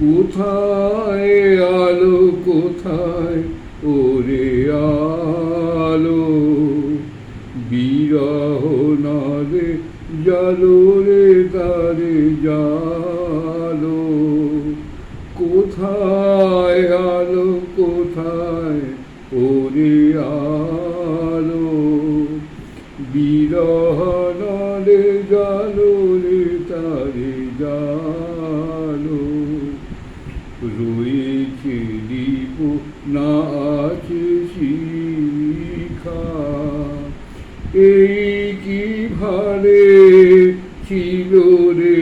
কোথায় আলো কোথায় ওরে আলো? বিরহ নারে জালো রে তারে জালো। কোথায় এই কি ভারে ছিল রে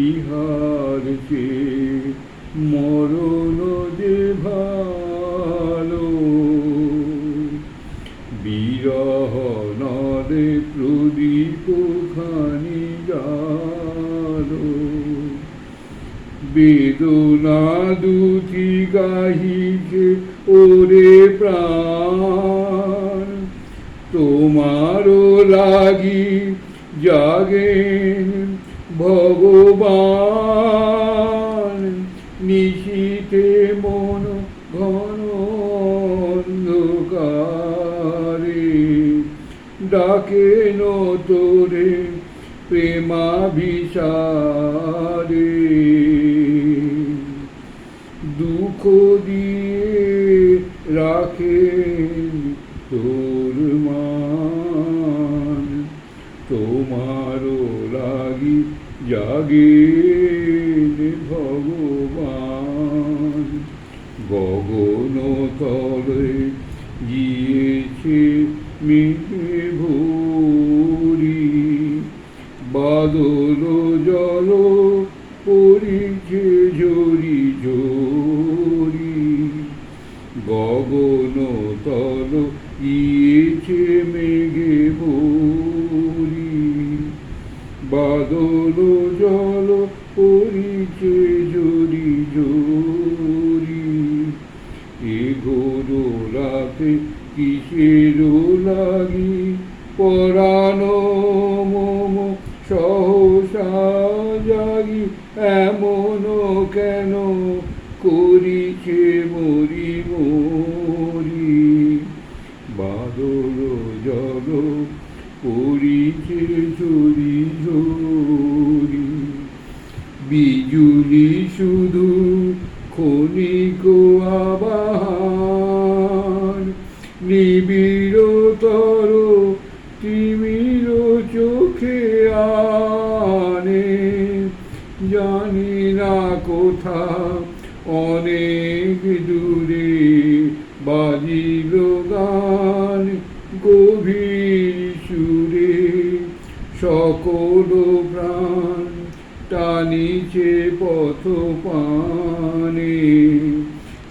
ইহার যে মরণ যে ভালো, বিরহ নদে প্রদীপ খানি বেদনা দুটি গাহিছে তোমারও লাগি জাগে ভগবান। নিশীতে মন ঘন অন্ধকারে ডাকে তোরে প্রেমাভিসারে। দুঃখ দিয়ে রাখেন জাগে ভগবান গগন তলে গিয়েছে মেঘে ভরি বাদল জল পরিছে ঝরি ঝরি গগন তল ইয়েছে কিসের লাগি পরানো মম সহসা জাগি এমন কেন করিছে মরি মরি বাদল জল করিছে ঝরি ঝরি বিজুলি শুধু সকল প্রাণ টানিছে পথ পানে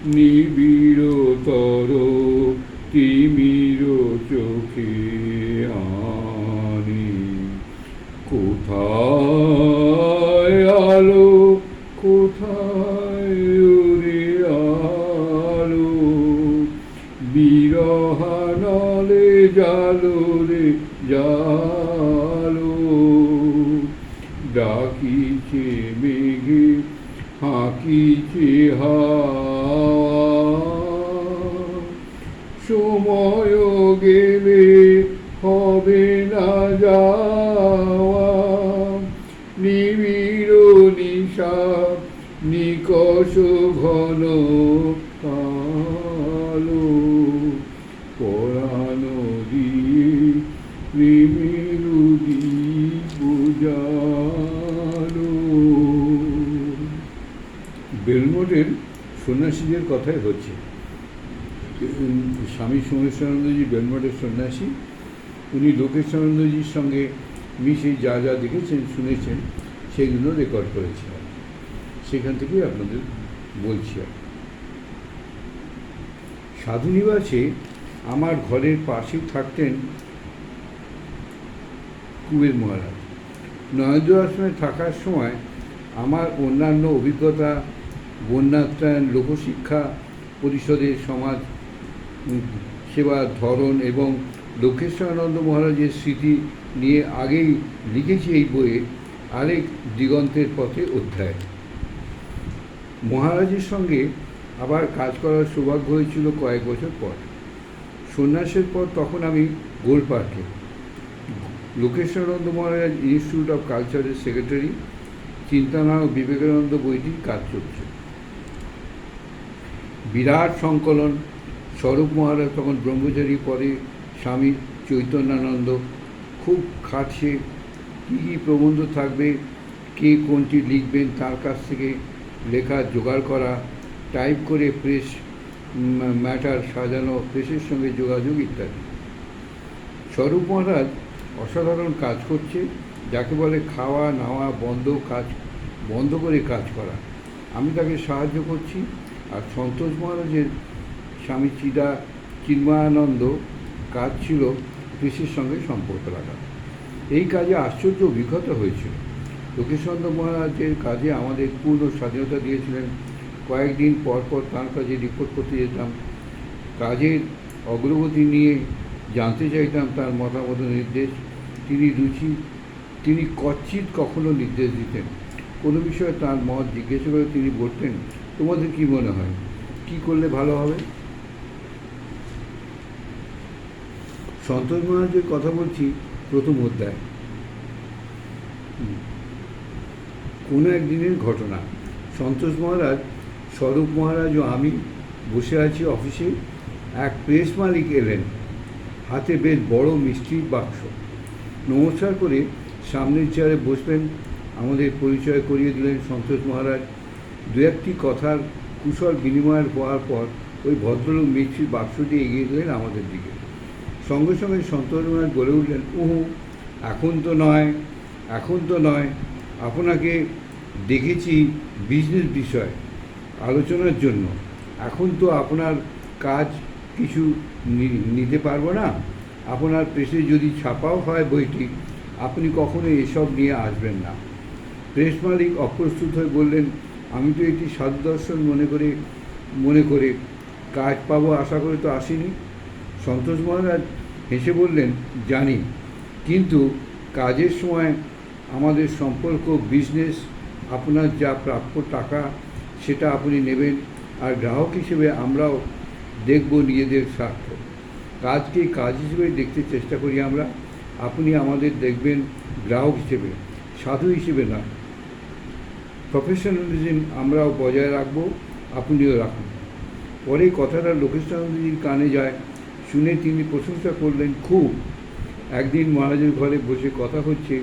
নিবিড়তর তিমির চোখে আনে। কোথায় সময় গেলে হবে না যাওয়া। নিবিড় নিশা নিকশ ঘন কালো। সন্ন্যাসীদের কথাই হচ্ছে। স্বামী সোমেশ্বরানন্দজি বেলমঠের সন্ন্যাসী, উনি লোকেশ্বরানন্দজির সঙ্গে মিশে যা যা দেখেছেন, শুনেছেন, সেগুলো রেকর্ড করেছিলেন সেখান থেকেই আপনাদের বলছি আর। সাধুনিবাসে আমার ঘরের পাশেই থাকতেন কুবের মহারাজ। নরেন্দ্র আশ্রমে থাকার সময় আমার অন্যান্য অভিজ্ঞতা বন্যাত্রায়ণ লোকশিক্ষা পরিষদের সমাজ সেবার ধরন এবং লোকেশ্বরানন্দ মহারাজের স্মৃতি নিয়ে আগেই লিখেছি এই বইয়ে আরেক দিগন্তের পথে অধ্যায়। মহারাজের সঙ্গে আবার কাজ করার সৌভাগ্য হয়েছিল কয়েক বছর পর। সন্ন্যাসের পর তখন আমি গোল পার্কে লোকেশানন্দ মহারাজ ইনস্টিটিউট অফ কালচারের সেক্রেটারি, চিন্তানা ও বিবেকানন্দ বইটির কাজ চলছে। বিরাট সংকলন। স্বরূপ মহারাজ তখন ব্রহ্মচারী পরে স্বামী চৈতন্যানন্দ। খুব খাটছে, কী কী প্রবন্ধ থাকবে, কে কোনটি লিখবেন, তার কাছ থেকে লেখা জোগাড় করা, টাইপ করে প্রেস ম্যাটার সাজানো, প্রেসের সঙ্গে যোগাযোগ ইত্যাদি। স্বরূপ মহারাজ অসাধারণ কাজ করছে, যাকে বলে খাওয়া, নাওয়া, বন্ধ কাজ, বন্ধ করে কাজ করা। আমি তাকে সাহায্য করছি। আর সন্তোষ মহারাজের স্বামী চিদা চিন্ময়ানন্দ কাজ ছিল কৃষির সঙ্গে সম্পর্ক রাখা এই কাজে আশ্চর্য অভিজ্ঞতা হয়েছিল। লোকেশচন্দ্র মহারাজের কাজে আমাদের পূর্ণ স্বাধীনতা দিয়েছিলেন। কয়েকদিন পর পর তাঁর কাজে রিপোর্ট করতে যেতাম। কাজের অগ্রগতি নিয়ে জানতে চাইতাম তার মতামত নির্দেশ। তিনি রুচি, তিনি কচ্ছিত কখনো নির্দেশ দিতেন। কোনো বিষয়ে তার মত জিজ্ঞেস করে তিনি বলতেন তোমাদের কি মনে হয়? কি করলে ভালো হবে? সন্তোষ মহারাজের কথা বলছি প্রথম অধ্যায়। কোনো একদিনের ঘটনা। সন্তোষ মহারাজ, স্বরূপ মহারাজ ও আমি বসে আছি অফিসে। এক প্রেস মালিক এলেন। হাতে বেশ বড় মিষ্টির বাক্স। নমস্কার করে সামনের চেয়ারে বসবেন আমাদের পরিচয় করিয়ে দিলেন সন্তোষ মহারাজ। দু একটি কথার কুশল বিনিময়ের হওয়ার পর ওই ভদ্রলোক মিষ্টির বাক্সটি এগিয়ে দিলেন আমাদের দিকে। সঙ্গে সঙ্গে সন্তোষ বলে উঠলেন উহু এখন তো নয়, এখন তো নয়। আপনাকে দেখেছি বিজনেস বিষয়, আলোচনার জন্য। এখন তো আপনার কাজ কিছু নিতে পারব না। আপনার প্রেসে যদি ছাপাও হয় বইটি, আপনি কখনো এসব নিয়ে আসবেন না। প্রেস মালিক অপ্রস্তুত হয়ে বললেন আমি তো এটি সাধু মনে করে মনে করে। কাজ পাবো আশা করে তো আসিনি। সন্তোষ মহারাজ হেসে বললেন, জানি। কিন্তু কাজের সময় আমাদের সম্পর্ক বিজনেস আপনার যা প্রাপ্য টাকা, সেটা আপনি নেবেন। আর গ্রাহক হিসেবে আমরাও দেখব নিজেদের স্বার্থ। কাজকে কাজ হিসেবে দেখতে চেষ্টা করি আমরা। আপনি আমাদের দেখবেন গ্রাহক হিসেবে, সাধু হিসেবে না প্রফেশনালিজম আমরাও বজায় রাখব, আপনিও রাখুন। পরে কথাটা লোকেশানন্দজির কানে যায়, শুনে তিনি প্রশংসা করলেন, খুব। একদিন মহারাজের ঘরে বসে কথা হচ্ছে,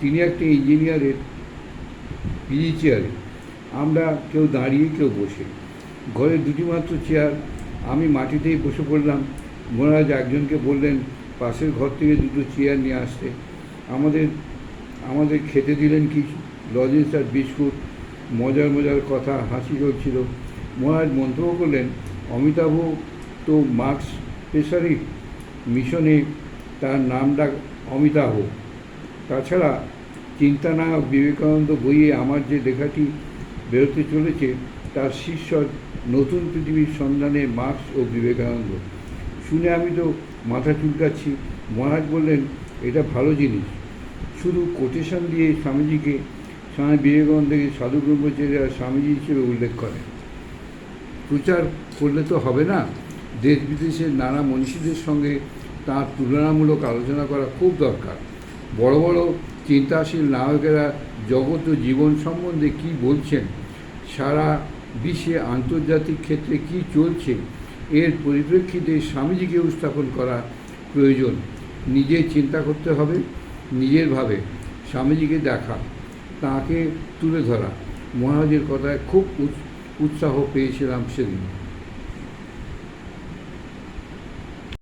তিনি একটা ইঞ্জিনিয়ারের পিজি চেয়ারে আমরা কেউ দাঁড়িয়ে, কেউ বসে। ঘরে দুটি মাত্র চেয়ার আমি মাটিতেই বসে পড়লাম। মহারাজ একজনকে বললেন, পাশের ঘর থেকে দুটো চেয়ার নিয়ে আসতে। আমাদের আমাদের খেতে দিলেন কিছু, লজেন্স আর বিস্কুট। মজার মজার কথা, হাসি চলছিল মহারাজ মন্তব্য করলেন, অমিতাভ তো মার্কস স্পেশালি মিশনে তার নাম ডাক অমিতাভ। তাছাড়া চিন্তানায়ক বিবেকানন্দ বইয়ে আমার যে লেখাটি বেরোতে চলেছে, তার শীর্ষক নতুন পৃথিবীর সন্ধানে মার্কস ও বিবেকানন্দ। শুনে আমি তো মাথা চুলকাচ্ছি। মহারাজ বললেন, এটা ভালো জিনিস। শুধু কোটেশন দিয়ে স্বামীজিকে স্বামী বিবেকানন্দকে সাধু ব্রহ্মচারী আর স্বামীজি হিসেবে উল্লেখ করেন। প্রচার করলে তো হবে না। দেশ বিদেশের নানা মনীষীদের সঙ্গে তার তুলনামূলক আলোচনা করা খুব দরকার। বড় বড় চিন্তাশীল নায়কেরা জগৎ ও জীবন সম্বন্ধে কি বলছেন? সারা বিশ্বে আন্তর্জাতিক ক্ষেত্রে কি চলছে? এর পরিপ্রেক্ষিতে স্বামীজিকে উপস্থাপন করা প্রয়োজন। নিজে চিন্তা করতে হবে, নিজের ভাবে স্বামীজিকে দেখা। তাকে তুলে ধরা। মহারাজের কথায় খুব উৎ- উৎসাহ পেয়েছিলাম সেদিন।